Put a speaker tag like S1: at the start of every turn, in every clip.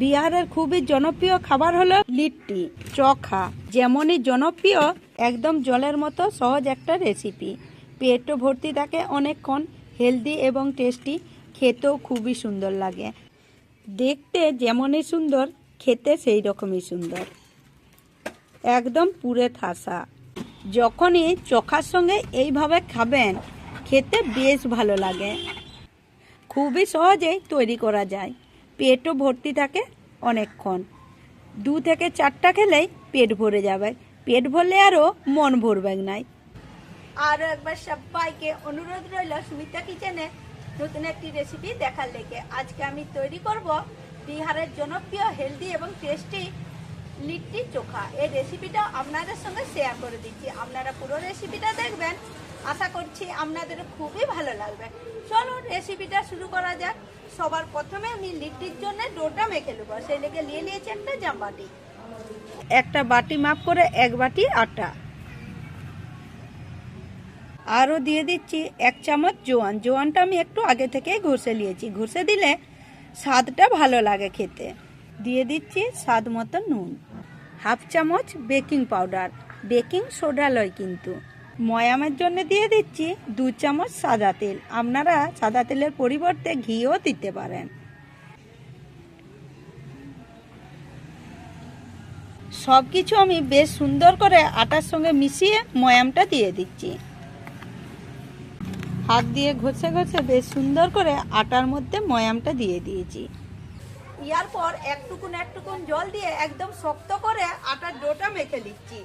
S1: বিহারের খুবই জনপ্রিয় খাবার হলো লিট্টি, চখা। যেমনই জনপ্রিয়, একদম জলের মতো সহজ একটা রেসিপি পেটও ভর্তি থাকে অনেকক্ষণ হেলদি এবং টেস্টি খেতেও খুবই সুন্দর লাগে। দেখতে যেমনই সুন্দর, খেতে সেই রকমই সুন্দর। একদম পুরে থাসা। যখনই চোখার সঙ্গে এইভাবে খাবেন, খেতে বেশ ভালো লাগে। খুবই সহজেই তৈরি করা যায়। পেটও ভর্তি থাকে অনেকক্ষণ। দু থেকে চারটা খেলেই পেট ভরে যাবে। পেট ভরলে আরও মন ভরবে নাই আরও একবার সবাইকে অনুরোধ রইল সুমিতা কিচেনে নতুন একটি রেসিপি দেখার লেগে। আজকে আমি তৈরি করব বিহারের জনপ্রিয় হেলদি এবং টেস্টি লিট্টি চোখা। এই রেসিপিটা আপনাদের সঙ্গে শেয়ার করে দিচ্ছি। আপনারা পুরো রেসিপিটা দেখবেন। আশা করছি আপনাদের খুবই ভালো লাগবে। চলুন রেসিপিটা শুরু করা যাক। সবার প্রথমে আমি লিট্টির জন্য ডোটা মেখে নেব। সেই লেগে নিয়ে নিয়েছি একটা জামবাটি। একটা বাটি মাপ করে এক বাটি আটা। আরও দিয়ে দিচ্ছি এক চামচ জোয়ান। জোয়ানটা আমি একটু আগে থেকে ঘষে নিয়েছি। ঘষে দিলে স্বাদটা ভালো লাগে খেতে। দিয়ে দিচ্ছি স্বাদ মতো নুন। হাফ চামচ বেকিং পাউডার। বেকিং সোডা লয় কিন্তু। ময়ামের জন্য দিয়ে দিচ্ছি দু চামচ সাদা তেল। আপনারা সাদা তেলের পরিবর্তে ঘিও দিতে পারেন। সব কিছু আমি বেশ সুন্দর করে আটার সঙ্গে মিশিয়ে ময়ামটা দিয়ে দিচ্ছি। হাত দিয়ে ঘষে ঘষে বেশ সুন্দর করে আটার মধ্যে ময়ামটা দিয়ে দিয়েছি। ইয়ার পর একটুকুন একটুকুন জল দিয়ে একদম শক্ত করে আটার ডোটা মেখে দিচ্ছি।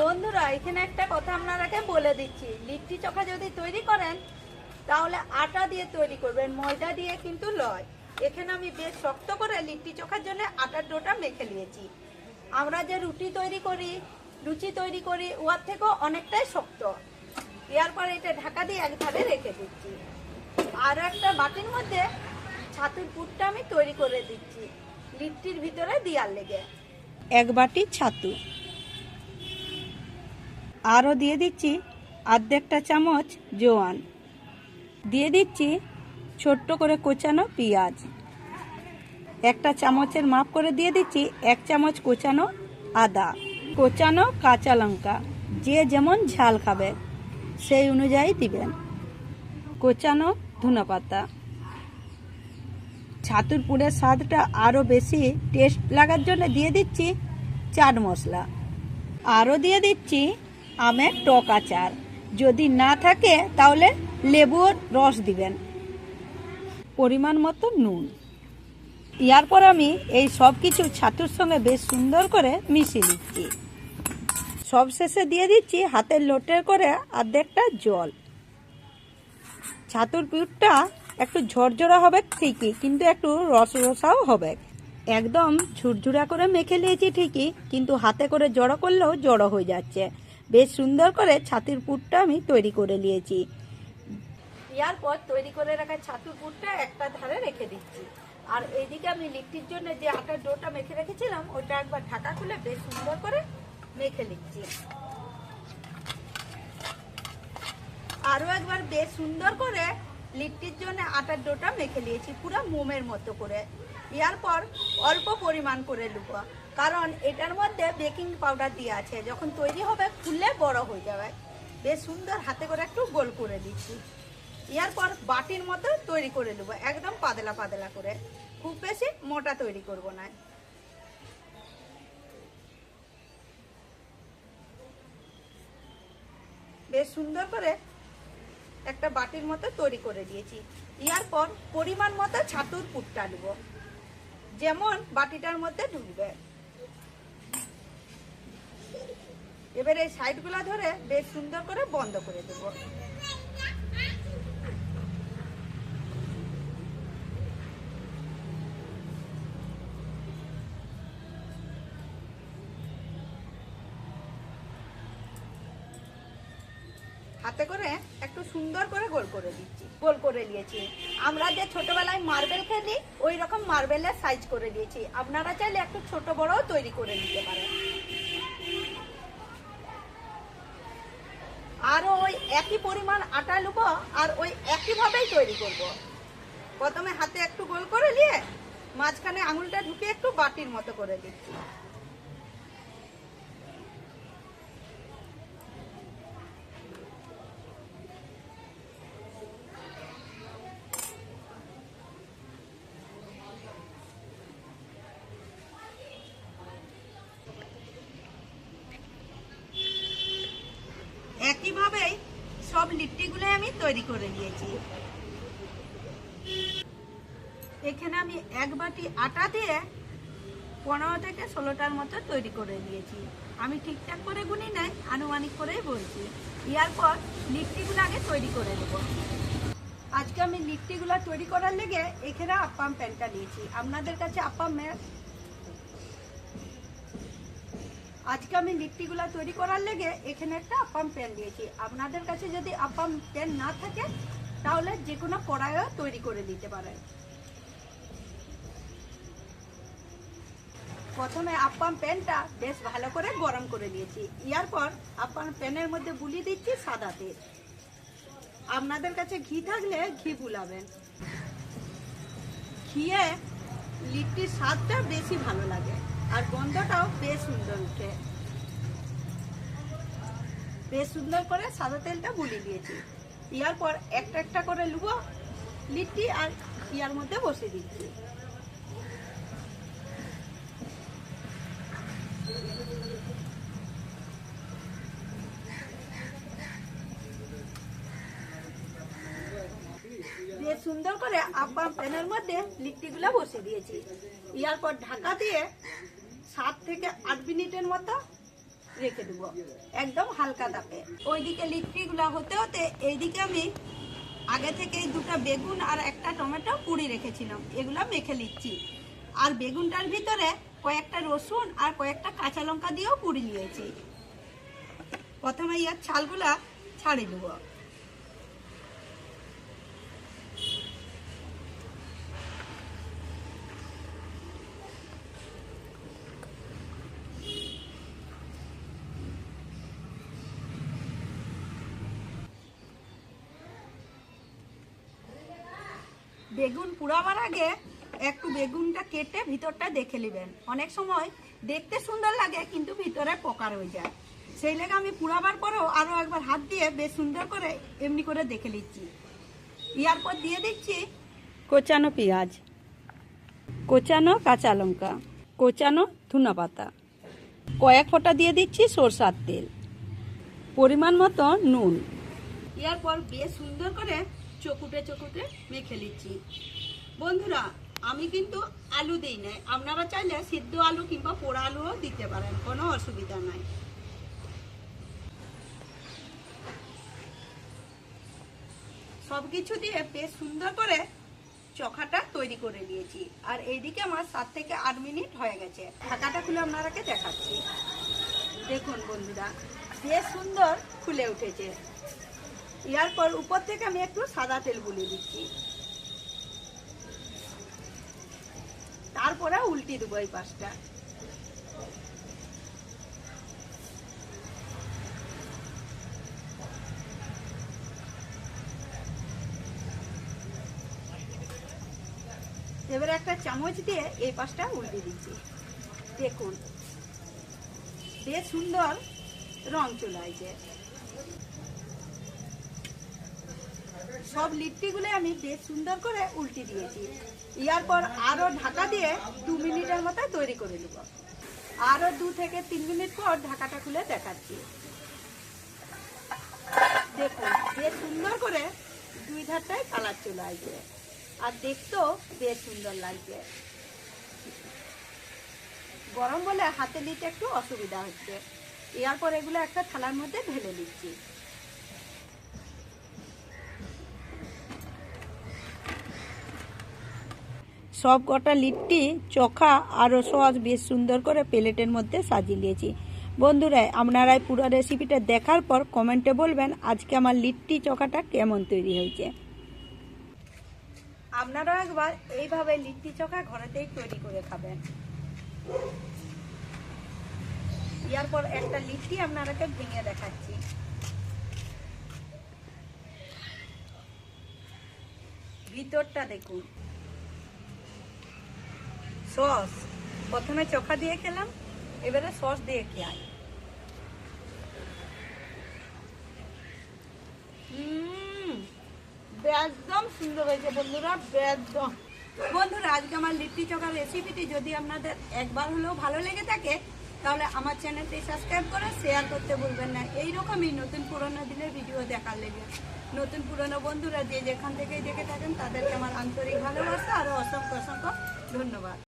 S1: বন্ধুরা, এখানে একটা কথা আপনারাকে বলে দিচ্ছি। লিট্টি চোখা যদি তৈরি করেন, তাহলে আটা দিয়ে তৈরি করবেন, ময়দা দিয়ে কিন্তু লয়। এখানে আমি বেশ শক্ত করে লিট্টি চোখার জন্য আটার ডোটা মেখে নিয়েছি। আমরা যে রুটি তৈরি করি, লুচি তৈরি করি, উহার থেকেও অনেকটাই শক্ত। এর পর এটা ঢাকা দিয়ে একধারে রেখে দিচ্ছি। আর একটা বাটির মধ্যে ছাতুর পুরটা আমি তৈরি করে দিচ্ছি, লিট্টির ভিতরে দিয়ার লেগে। এক বাটি ছাতু। আরও দিয়ে দিচ্ছি আর্ধেকটা চামচ জোয়ান। দিয়ে দিচ্ছি ছোট্ট করে কোচানো পেঁয়াজ। একটা চামচের মাপ করে দিয়ে দিচ্ছি এক চামচ কোচানো আদা। কোচানো কাঁচা লঙ্কা। যে যেমন ঝাল খাবে, সেই অনুযায়ী দিবেন। কোচানো ধনে পাতা। ছাতুর পুরের স্বাদটা আরও বেশি টেস্ট লাগার জন্য দিয়ে দিচ্ছি চাট মশলা। আরও দিয়ে দিচ্ছি আমের টক আচার। যদি না থাকে, তাহলে লেবুর রস দিবেন। পরিমাণ মতো নুন। ইয়ার পর আমি এই সব কিছু ছাতুর সঙ্গে বেশ সুন্দর করে মিশিয়ে দিচ্ছি সব শেষে দিয়ে দিচ্ছি হাতের লোটের করে অর্ধেকটা জল। ছাতুর পিউরটা একটু ঝরঝরা হবে ঠিকই, কিন্তু একটু রস রসাও হবে। একদম ঝুরঝুরা করে মেখে নিয়েছি ঠিকই, কিন্তু হাতে করে জড়ো করলেও জড়ো হয়ে যাচ্ছে। বেশ সুন্দর করে ছাতুর পুরটা আমি তৈরি করে নিয়েছি। ইয়ার পর তৈরি করে রাখা ছাতুর পুরটা একটা ধারে রেখে দিচ্ছি। আর এইদিকে আমি লিট্টির জন্য যে আটার ডোটা মেখে রেখেছিলাম, ওটা একবার ঢাকা খুলে বেশ সুন্দর করে মেখে নিচ্ছি। আরও একবার বেশ সুন্দর করে লিট্টির জন্য আটার ডোটা মেখে নিয়েছি, পুরো মোমের মতো করে। ইয়ার পর অল্প পরিমাণ করে নেব কারণ এটার মধ্যে বেকিং পাউডার দিয়ে আছে। যখন তৈরি হবে ফুললে বড় হয়ে যাবে। বেশ সুন্দর হাতে করে একটু গোল করে দিচ্ছি। ইয়ার পর বাটির মতো তৈরি করে নেব, একদম পাতলা পাতলা করে। খুব বেশি মোটা তৈরি করব না। বেশ সুন্দর করে একটা বাটির মতো তৈরি করে দিয়েছি। ইয়ার পর পরিমাণ মতো ছাতুর পুরটা নেব। যেমন বাটিটার মধ্যে ঢুকবে। এবার এই সাইডগুলো ধরে বেশ সুন্দর করে বন্ধ করে দেব। হাতে করে একটু সুন্দর করে গোল করে দিচ্ছি। গোল করে নিয়েছি আমরা যে ছোটবেলায় মার্বেল খেলি, ওই রকম মার্বেলের সাইজ করে দিয়েছি। আপনারা চাইলে একটু ছোট বড়ও তৈরি করে নিতে পারেন আরও ওই একই পরিমাণ আটা নেব আর ওই একইভাবেই তৈরি করব। প্রথমে হাতে একটু গোল করে নিয়ে মাঝখানে আঙুলটা ঢুকে একটু বাটির মতো করে দিচ্ছি একইভাবেই সব লিট্টিগুলো আমি তৈরি করে নিয়েছি। এখানে আমি এক বাটি আটা দিয়ে পনেরো থেকে ষোলোটার মতো তৈরি করে দিয়েছি আমি ঠিকঠাক করে গুনি নাই, আনুমানিক করেই বলছি। ইয়ার পর লিট্টিগুলো আগে তৈরি করে নেব। আজকে আমি লিট্টিগুলো তৈরি করার লেগে এখানে আপ্পাম প্যানটা নিয়েছি। আপনাদের কাছে আপ্পাম আজকে আমি লিট্টিগুলা তৈরি করার লেগে এখানে একটা আপ্পাম প্যান দিয়েছি। আপনাদের কাছে যদি আপ্পাম প্যান না থাকে, তাহলে যে কোনো কড়াইও তৈরি করে দিতে পারেন। প্রথমে আপ্পাম প্যানটা বেশ ভালো করে গরম করে দিয়েছি ইয়ার পর আপ্পাম প্যানের মধ্যে বুলি দিচ্ছি সাদা তেল। আপনাদের কাছে ঘি থাকলে ঘি বুলাবেন ঘিয়ে লিট্টির স্বাদটা বেশি ভালো লাগে। আর গন্ধটাও বেশ সুন্দর উঠে। বেশ সুন্দর করে সাদা তেলটা বুলি দিয়েছি। ইয়ার পর একটা একটা করে লুবো, লিট্টি আর ইয়ার মধ্যে বসে দিচ্ছি। সুন্দর করে আব্বা প্যানের মধ্যে লিট্টিগুলো বসে দিয়েছি। ইয়ার পর ঢাকা দিয়ে সাত থেকে আট মিনিটের মতো রেখে দেবো। একদম হালকা তাপে। ওইদিকে লিট্টিগুলো হতে হতে এইদিকে আমি আগে থেকে দুটো বেগুন আর একটা টমেটো পুড়ি রেখেছিলাম। এগুলো মেখে নিচ্ছি। আর বেগুনটার ভিতরে কয়েকটা রসুন আর কয়েকটা কাঁচা লঙ্কা দিয়েও পুড়ি নিয়েছি। প্রথমে ইয়ার ছালগুলা ছাড়িয়ে দেবো। বেগুন পুড়াবার আগে একটু বেগুনটা কেটে ভিতরটা দেখে নেবেন। অনেক সময় দেখতে সুন্দর লাগে, কিন্তু ভিতরে পোকা রয়ে যায়। সেই লেগে আমি পুড়াবার পরেও আরও একবার হাত দিয়ে বেশ সুন্দর করে এমনি করে দেখে নিচ্ছি। ইয়ার পর দিয়ে দিচ্ছি কোচানো পেঁয়াজ, কোচানো কাঁচা লঙ্কা, কোচানো ধুনা পাতা। কয়েক ফোঁটা দিয়ে দিচ্ছি সরষার তেল। পরিমাণ মতো নুন। ইয়ার পর বেশ সুন্দর করে চকুটে চকুটে মেখে নিচ্ছি। বন্ধুরা, আমি কিন্তু আলু দিই নাই। আপনারা চাইলে সিদ্ধ আলু কিংবা পোড়া আলুও দিতে পারেন, কোনো অসুবিধা নাই। সব কিছু দিয়ে বেশ সুন্দর করে চখাটা তৈরি করে নিয়েছি। আর এইদিকে আমার সাত থেকে আট মিনিট হয়ে গেছে। ঢাকাটা খুলে আপনারাকে দেখাচ্ছি। দেখুন বন্ধুরা, বেশ সুন্দর খুলে উঠেছে। ইয়ার পর উপর থেকে আমি একটু সাদা তেল বুলিয়ে দিচ্ছি। তারপরে উল্টি দেবো এই পাশটা। এবারে একটা চামচ দিয়ে এই পাশটা উল্টে দিচ্ছি। দেখুন, বেশ সুন্দর রং চলে আসছে। সব লিট্টিগুলো আমি বেশ সুন্দর করে উল্টে দিয়েছি। ইয়ার পর আরও ঢাকা দিয়ে দু মিনিটের মতো তৈরি করে নেব। আরও দু থেকে তিন মিনিট পর ঢাকাটা খুলে দেখাচ্ছি। দেখুন, বেশ সুন্দর করে দুই ধারটায় কালার চলে আসবে। আর দেখতেও বেশ সুন্দর লাগছে। গরম বলে হাতে নিতে একটু অসুবিধা হচ্ছে। এরপর এগুলো একটা থালার মধ্যে ঢেলে দিচ্ছি সব কটা লিট্টি, চোখা আরও সস বেশ সুন্দর করে প্লেটের মধ্যে সাজিয়ে নিয়েছি। বন্ধুরা আপনারা এই পুরো রেসিপিটা দেখার পর কমেন্টে বলবেন আজকে আমার লিট্টি, চোখাটা কেমন তৈরি হয়েছে। আপনারাও একবার এইভাবে লিট্টি, চোখা ঘরেতেই তৈরি করে খাবেন। ইয়ার পর একটা লিট্টি আপনারাকে ভেঙে দেখাচ্ছি। ভিতরটা দেখুন। সস। প্রথমে চোখা দিয়ে খেলাম, এবারে সস দিয়ে খেয়াই একদম সুন্দর হয়েছে বন্ধুরা একদম বন্ধুরা, আজকে আমার লিট্টি চোখার রেসিপিটি যদি আপনাদের একবার হলেও ভালো লেগে থাকে, তাহলে আমার চ্যানেলটি সাবস্ক্রাইব করে শেয়ার করতে ভুলবেন না। এইরকমই নতুন পুরোনো দিনের ভিডিও দেখার লেগে। নতুন পুরনো বন্ধুরা যে যেখান থেকেই দেখে থাকেন, তাদেরকে আমার আন্তরিক ভালোবাসা আরও অসংখ্য অসংখ্য ধন্যবাদ।